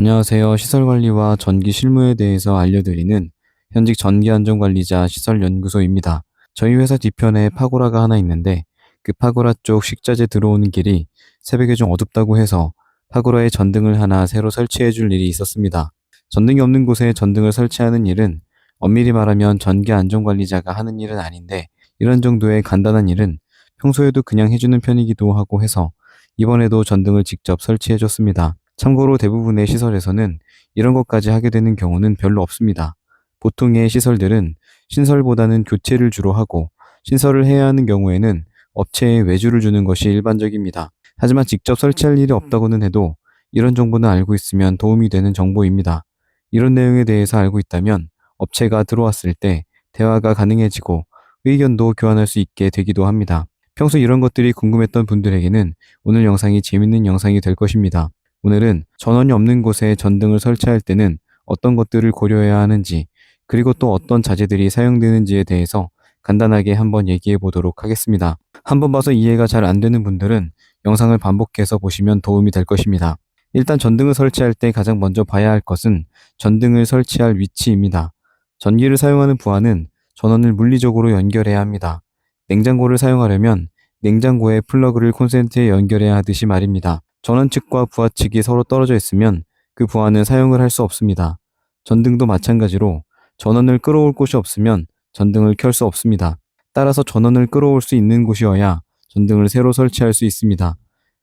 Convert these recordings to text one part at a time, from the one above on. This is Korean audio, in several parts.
안녕하세요. 시설관리와 전기 실무에 대해서 알려드리는 현직 전기안전관리자 시설연구소입니다. 저희 회사 뒤편에 파고라가 하나 있는데 그 파고라 쪽 식자재 들어오는 길이 새벽에 좀 어둡다고 해서 파고라에 전등을 하나 새로 설치해 줄 일이 있었습니다. 전등이 없는 곳에 전등을 설치하는 일은 엄밀히 말하면 전기 안전관리자가 하는 일은 아닌데 이런 정도의 간단한 일은 평소에도 그냥 해주는 편이기도 하고 해서 이번에도 전등을 직접 설치해 줬습니다. 참고로 대부분의 시설에서는 이런 것까지 하게 되는 경우는 별로 없습니다. 보통의 시설들은 신설보다는 교체를 주로 하고 신설을 해야 하는 경우에는 업체에 외주를 주는 것이 일반적입니다. 하지만 직접 설치할 일이 없다고는 해도 이런 정보는 알고 있으면 도움이 되는 정보입니다. 이런 내용에 대해서 알고 있다면 업체가 들어왔을 때 대화가 가능해지고 의견도 교환할 수 있게 되기도 합니다. 평소 이런 것들이 궁금했던 분들에게는 오늘 영상이 재밌는 영상이 될 것입니다. 오늘은 전원이 없는 곳에 전등을 설치할 때는 어떤 것들을 고려해야 하는지, 그리고 또 어떤 자재들이 사용되는지에 대해서 간단하게 한번 얘기해 보도록 하겠습니다. 한번 봐서 이해가 잘 안 되는 분들은 영상을 반복해서 보시면 도움이 될 것입니다. 일단 전등을 설치할 때 가장 먼저 봐야 할 것은 전등을 설치할 위치입니다. 전기를 사용하는 부하는 전원을 물리적으로 연결해야 합니다. 냉장고를 사용하려면 냉장고에 플러그를 콘센트에 연결해야 하듯이 말입니다. 전원 측과 부하 측이 서로 떨어져 있으면 그 부하는 사용을 할 수 없습니다. 전등도 마찬가지로 전원을 끌어올 곳이 없으면 전등을 켤 수 없습니다. 따라서 전원을 끌어올 수 있는 곳이어야 전등을 새로 설치할 수 있습니다.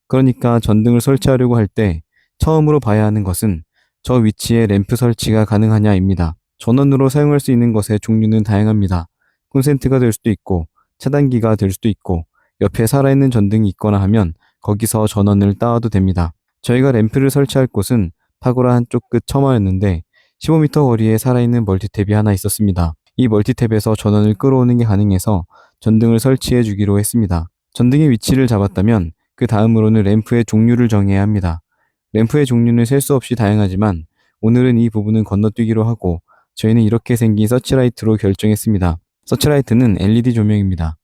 그러니까 전등을 설치하려고 할 때 처음으로 봐야 하는 것은 저 위치에 램프 설치가 가능하냐입니다. 전원으로 사용할 수 있는 것의 종류는 다양합니다. 콘센트가 될 수도 있고 차단기가 될 수도 있고 옆에 살아있는 전등이 있거나 하면 거기서 전원을 따와도 됩니다. 저희가 램프를 설치할 곳은 파고라 한쪽 끝 처마였는데 15m 거리에 살아있는 멀티탭이 하나 있었습니다. 이 멀티탭에서 전원을 끌어오는 게 가능해서 전등을 설치해 주기로 했습니다. 전등의 위치를 잡았다면 그 다음으로는 램프의 종류를 정해야 합니다. 램프의 종류는 셀 수 없이 다양하지만 오늘은 이 부분은 건너뛰기로 하고 저희는 이렇게 생긴 서치라이트로 결정했습니다. 서치라이트는 LED 조명입니다.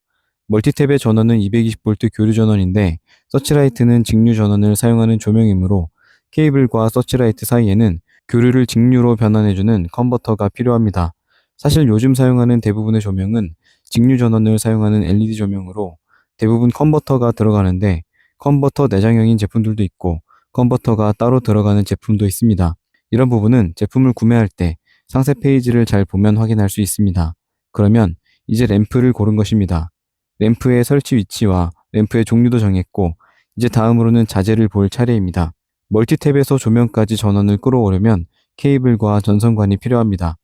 멀티탭의 전원은 220V 교류 전원인데 서치라이트는 직류 전원을 사용하는 조명이므로 케이블과 서치라이트 사이에는 교류를 직류로 변환해주는 컨버터가 필요합니다. 사실 요즘 사용하는 대부분의 조명은 직류 전원을 사용하는 LED 조명으로 대부분 컨버터가 들어가는데 컨버터 내장형인 제품들도 있고 컨버터가 따로 들어가는 제품도 있습니다. 이런 부분은 제품을 구매할 때 상세 페이지를 잘 보면 확인할 수 있습니다. 그러면 이제 램프를 고른 것입니다. 램프의 설치 위치와 램프의 종류도 정했고 이제 다음으로는 자재를 볼 차례입니다. 멀티탭에서 조명까지 전원을 끌어오려면 케이블과 전선관이 필요합니다.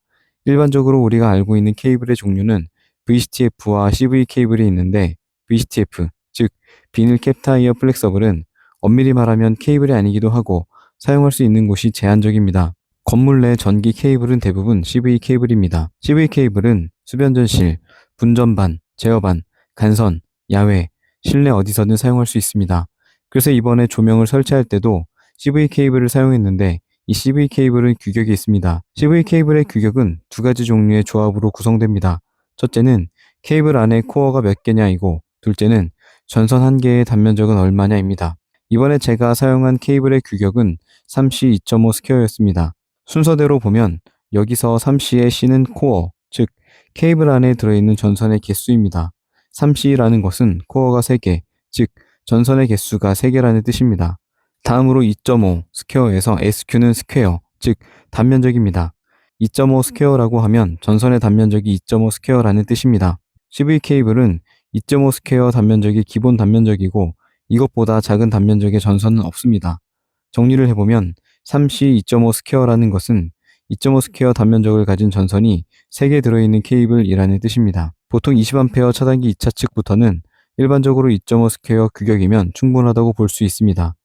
일반적으로 우리가 알고 있는 케이블의 종류는 VCTF와 CV 케이블이 있는데 VCTF, 즉 비닐 캡 타이어 플렉서블은 엄밀히 말하면 케이블이 아니기도 하고 사용할 수 있는 곳이 제한적입니다. 건물 내 전기 케이블은 대부분 CV 케이블입니다. CV 케이블은 수변전실, 분전반, 제어반, 간선, 야외, 실내 어디서든 사용할 수 있습니다. 그래서 이번에 조명을 설치할 때도 CV 케이블을 사용했는데 이 CV 케이블은 규격이 있습니다. CV 케이블의 규격은 두 가지 종류의 조합으로 구성됩니다. 첫째는 케이블 안에 코어가 몇 개냐이고 둘째는 전선 한 개의 단면적은 얼마냐입니다. 이번에 제가 사용한 케이블의 규격은 3C 2.5 스퀘어였습니다. 순서대로 보면 여기서 3C의 C는 코어, 즉 케이블 안에 들어있는 전선의 개수입니다. 3C라는 것은 코어가 3개, 즉 전선의 개수가 3개라는 뜻입니다. 다음으로 2.5 스퀘어에서 SQ는 스퀘어, 즉 단면적입니다. 2.5 스퀘어라고 하면 전선의 단면적이 2.5 스퀘어라는 뜻입니다. CV 케이블은 2.5 스퀘어 단면적이 기본 단면적이고 이것보다 작은 단면적의 전선은 없습니다. 정리를 해보면 3C 2.5 스퀘어라는 것은 2.5 스퀘어 단면적을 가진 전선이 3개 들어있는 케이블이라는 뜻입니다. 보통 20A 차단기 2차 측부터는 일반적으로 2.5 스퀘어 규격이면 충분하다고 볼 수 있습니다.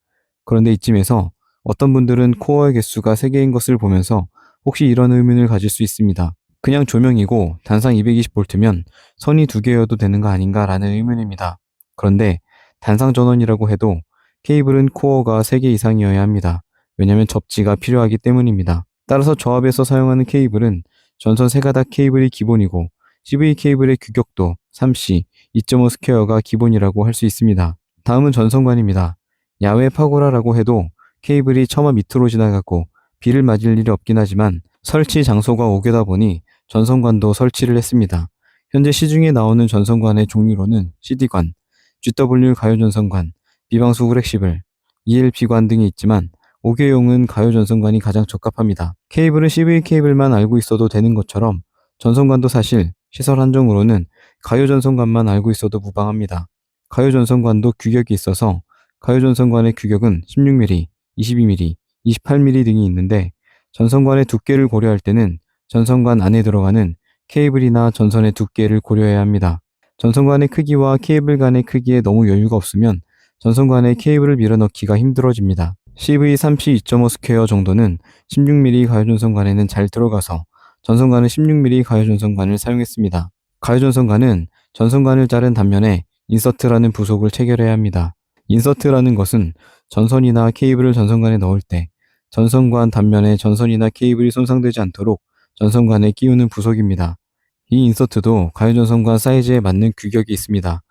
그런데 이쯤에서 어떤 분들은 코어의 개수가 3개인 것을 보면서 혹시 이런 의문을 가질 수 있습니다. 그냥 조명이고 단상 220V면 선이 2개여도 되는 거 아닌가 라는 의문입니다. 그런데 단상 전원이라고 해도 케이블은 코어가 3개 이상이어야 합니다. 왜냐하면 접지가 필요하기 때문입니다. 따라서 조합에서 사용하는 케이블은 전선 3가닥 케이블이 기본이고 CV 케이블의 규격도 3C 2.5 스퀘어가 기본이라고 할 수 있습니다. 다음은 전선관입니다. 야외 파고라라고 해도 케이블이 처마 밑으로 지나가고 비를 맞을 일이 없긴 하지만 설치 장소가 5개다 보니 전선관도 설치를 했습니다. 현재 시중에 나오는 전선관의 종류로는 CD관, GW 가요전선관, 비방수 후렉시블, ELP관 등이 있지만 5개용은 가요전선관이 가장 적합합니다. 케이블은 CV 케이블만 알고 있어도 되는 것처럼 전선관도 사실 시설 한정으로는 가요전선관만 알고 있어도 무방합니다. 가요전선관도 규격이 있어서 가요전선관의 규격은 16mm, 22mm, 28mm 등이 있는데 전선관의 두께를 고려할 때는 전선관 안에 들어가는 케이블이나 전선의 두께를 고려해야 합니다. 전선관의 크기와 케이블 간의 크기에 너무 여유가 없으면 전선관에 케이블을 밀어넣기가 힘들어집니다. CV3C 2.5 스퀘어 정도는 16mm 가요전선관에는 잘 들어가서 전선관은 16mm 가요전선관을 사용했습니다. 가요전선관은 전선관을 자른 단면에 인서트라는 부속을 체결해야 합니다. 인서트라는 것은 전선이나 케이블을 전선관에 넣을 때 전선관 단면에 전선이나 케이블이 손상되지 않도록 전선관에 끼우는 부속입니다. 이 인서트도 가요 전선관 사이즈에 맞는 규격이 있습니다.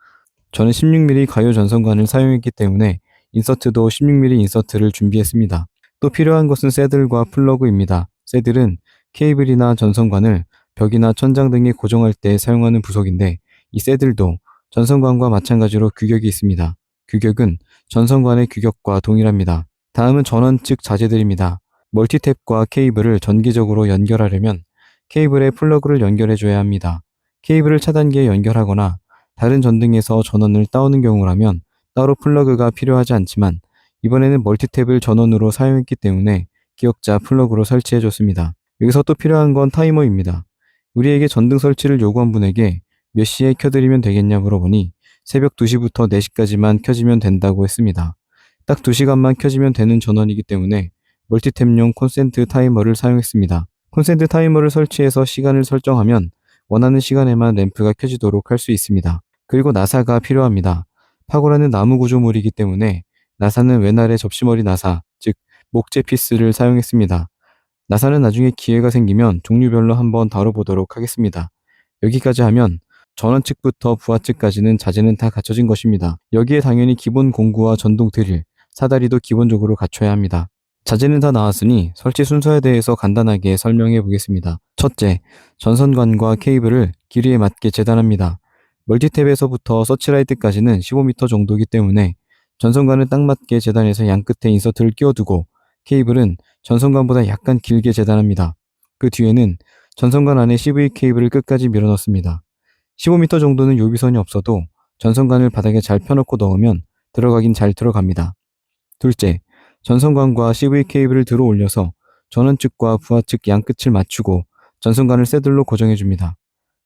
저는 16mm 가요 전선관을 사용했기 때문에 인서트도 16mm 인서트를 준비했습니다. 또 필요한 것은 새들과 플러그입니다. 새들은 케이블이나 전선관을 벽이나 천장 등에 고정할 때 사용하는 부속인데 이 새들도 전선관과 마찬가지로 규격이 있습니다. 규격은 전선관의 규격과 동일합니다. 다음은 전원 측 자재들입니다. 멀티탭과 케이블을 전기적으로 연결하려면 케이블에 플러그를 연결해 줘야 합니다. 케이블을 차단기에 연결하거나 다른 전등에서 전원을 따오는 경우라면 따로 플러그가 필요하지 않지만 이번에는 멀티탭을 전원으로 사용했기 때문에 기역자 플러그로 설치해 줬습니다. 여기서 또 필요한 건 타이머입니다. 우리에게 전등 설치를 요구한 분에게 몇 시에 켜드리면 되겠냐 물어보니 새벽 2시부터 4시까지만 켜지면 된다고 했습니다. 딱 2시간만 켜지면 되는 전원이기 때문에 멀티탭용 콘센트 타이머를 사용했습니다. 콘센트 타이머를 설치해서 시간을 설정하면 원하는 시간에만 램프가 켜지도록 할 수 있습니다. 그리고 나사가 필요합니다. 파고라는 나무 구조물이기 때문에 나사는 외날의 접시머리 나사, 즉 목재 피스를 사용했습니다. 나사는 나중에 기회가 생기면 종류별로 한번 다뤄보도록 하겠습니다. 여기까지 하면 전원 측부터 부하 측까지는 자재는 다 갖춰진 것입니다. 여기에 당연히 기본 공구와 전동 드릴, 사다리도 기본적으로 갖춰야 합니다. 자재는 다 나왔으니 설치 순서에 대해서 간단하게 설명해 보겠습니다. 첫째, 전선관과 케이블을 길이에 맞게 재단합니다. 멀티탭에서부터 서치라이트까지는 15m 정도이기 때문에 전선관을 딱 맞게 재단해서 양 끝에 인서트를 끼워두고 케이블은 전선관보다 약간 길게 재단합니다. 그 뒤에는 전선관 안에 CV 케이블을 끝까지 밀어넣습니다. 15m 정도는 요비선이 없어도 전선관을 바닥에 잘 펴놓고 넣으면 들어가긴 잘 들어갑니다. 둘째, 전선관과 CV 케이블을 들어 올려서 전원 측과 부하 측 양 끝을 맞추고 전선관을 새들로 고정해 줍니다.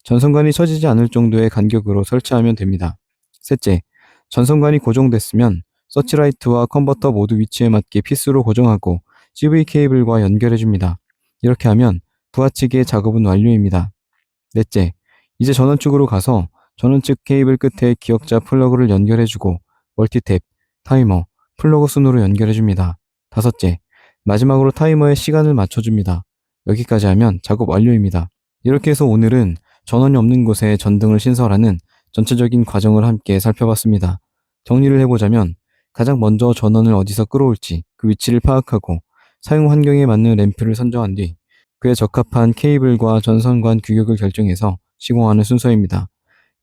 전선관이 처지지 않을 정도의 간격으로 설치하면 됩니다. 셋째, 전선관이 고정됐으면 서치라이트와 컨버터 모두 위치에 맞게 피스로 고정하고 CV 케이블과 연결해 줍니다. 이렇게 하면 부하 측의 작업은 완료입니다. 넷째, 이제 전원 측으로 가서 전원 측 케이블 끝에 기역자 플러그를 연결해 주고 멀티탭, 타이머, 플러그 순으로 연결해 줍니다. 다섯째, 마지막으로 타이머에 시간을 맞춰 줍니다. 여기까지 하면 작업 완료입니다. 이렇게 해서 오늘은 전원이 없는 곳에 전등을 신설하는 전체적인 과정을 함께 살펴봤습니다. 정리를 해보자면 가장 먼저 전원을 어디서 끌어올지 그 위치를 파악하고 사용 환경에 맞는 램프를 선정한 뒤 그에 적합한 케이블과 전선관 규격을 결정해서 시공하는 순서입니다.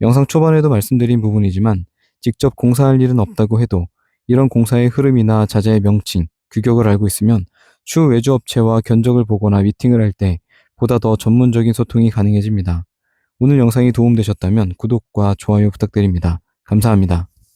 영상 초반에도 말씀드린 부분이지만 직접 공사할 일은 없다고 해도 이런 공사의 흐름이나 자재의 명칭, 규격을 알고 있으면 추후 외주 업체와 견적을 보거나 미팅을 할 때 보다 더 전문적인 소통이 가능해집니다. 오늘 영상이 도움되셨다면 구독과 좋아요 부탁드립니다. 감사합니다.